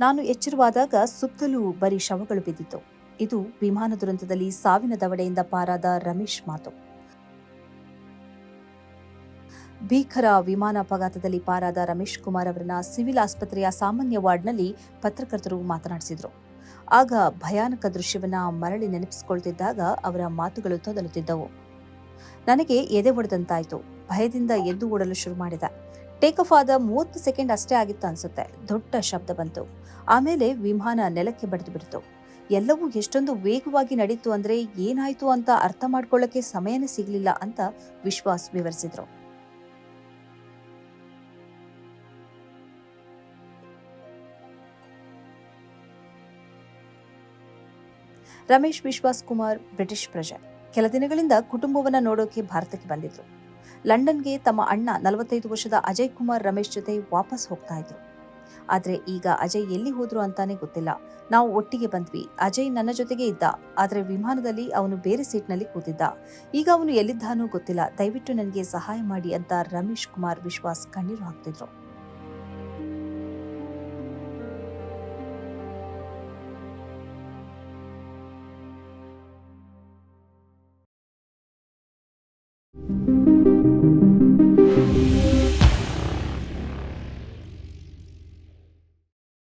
ನಾನು ಎಚ್ಚರವಾದಾಗ ಸುತ್ತಲೂ ಬರೀ ಶವಗಳು ಬಿದ್ದಿತ್ತು. ಇದು ವಿಮಾನ ದುರಂತದಲ್ಲಿ ಸಾವಿನ ದವಡೆಯಿಂದ ಪಾರಾದ ರಮೇಶ್ ಮಾತು. ಭೀಕರ ವಿಮಾನ ಅಪಘಾತದಲ್ಲಿ ಪಾರಾದ ರಮೇಶ್ ಕುಮಾರ್ ಅವರನ್ನ ಸಿವಿಲ್ ಆಸ್ಪತ್ರೆಯ ಸಾಮಾನ್ಯ ವಾರ್ಡ್ನಲ್ಲಿ ಪತ್ರಕರ್ತರು ಮಾತನಾಡಿಸಿದರು. ಆಗ ಭಯಾನಕ ದೃಶ್ಯವನ್ನ ಮರಳಿ ನೆನಪಿಸಿಕೊಳ್ತಿದ್ದಾಗ ಅವರ ಮಾತುಗಳು ತೊದಲುತ್ತಿದ್ದವು. ನನಗೆ ಎದೆ ಒಡೆದಂತಾಯಿತು. ಭಯದಿಂದ ಎದ್ದು ಓಡಲು ಶುರು ಮಾಡಿದೆ. ಟೇಕ್ ಆಫ್ ಆದ ಮೂವತ್ತು ಸೆಕೆಂಡ್ ಅಷ್ಟೇ ಆಗಿತ್ತು ಅನ್ಸುತ್ತೆ. ದೊಡ್ಡ ಶಬ್ದ ಬಂತು. ಆಮೇಲೆ ವಿಮಾನ ನೆಲಕ್ಕೆ ಬಡಿದು ಬಿಡ್ತು. ಎಲ್ಲವೂ ಎಷ್ಟೊಂದು ವೇಗವಾಗಿ ನಡೀತು ಅಂದ್ರೆ ಏನಾಯ್ತು ಅಂತ ಅರ್ಥ ಮಾಡ್ಕೊಳ್ಳಕ್ಕೆ ಸಮಯನೇ ಸಿಗ್ಲಿಲ್ಲ ಅಂತ ವಿಶ್ವಾಸ್ ವಿವರಿಸಿದ್ರು. ರಮೇಶ್ ವಿಶ್ವಾಸ್ ಕುಮಾರ್, ಬ್ರಿಟಿಷ್ ಪ್ರಜೆ. ಕೆಲ ದಿನಗಳಿಂದ ಕುಟುಂಬವನ್ನ ನೋಡೋಕೆ ಭಾರತಕ್ಕೆ ಬಂದಿದ್ರು. ಲಂಡನ್ಗೆ ತಮ್ಮ ಅಣ್ಣ ನಲವತ್ತೈದು ವರ್ಷದ ಅಜಯ್ ಕುಮಾರ್ ರಮೇಶ್ ಜೊತೆ ವಾಪಸ್ ಹೋಗ್ತಾ ಇದ್ರು. ಆದ್ರೆ ಈಗ ಅಜಯ್ ಎಲ್ಲಿ ಹೋದ್ರು ಅಂತಾನೆ ಗೊತ್ತಿಲ್ಲ. ನಾವು ಒಟ್ಟಿಗೆ ಬಂದ್ವಿ. ಅಜಯ್ ನನ್ನ ಜೊತೆಗೆ ಇದ್ದ. ಆದ್ರೆ ವಿಮಾನದಲ್ಲಿ ಅವನು ಬೇರೆ ಸೀಟ್ನಲ್ಲಿ ಕೂತಿದ್ದ. ಈಗ ಅವನು ಎಲ್ಲಿದ್ದಾನೋ ಗೊತ್ತಿಲ್ಲ. ದಯವಿಟ್ಟು ನನಗೆ ಸಹಾಯ ಮಾಡಿ ಅಂತ ರಮೇಶ್ ಕುಮಾರ್ ವಿಶ್ವಾಸ್ ಕಣ್ಣೀರು ಹಾಕ್ತಿದ್ರು.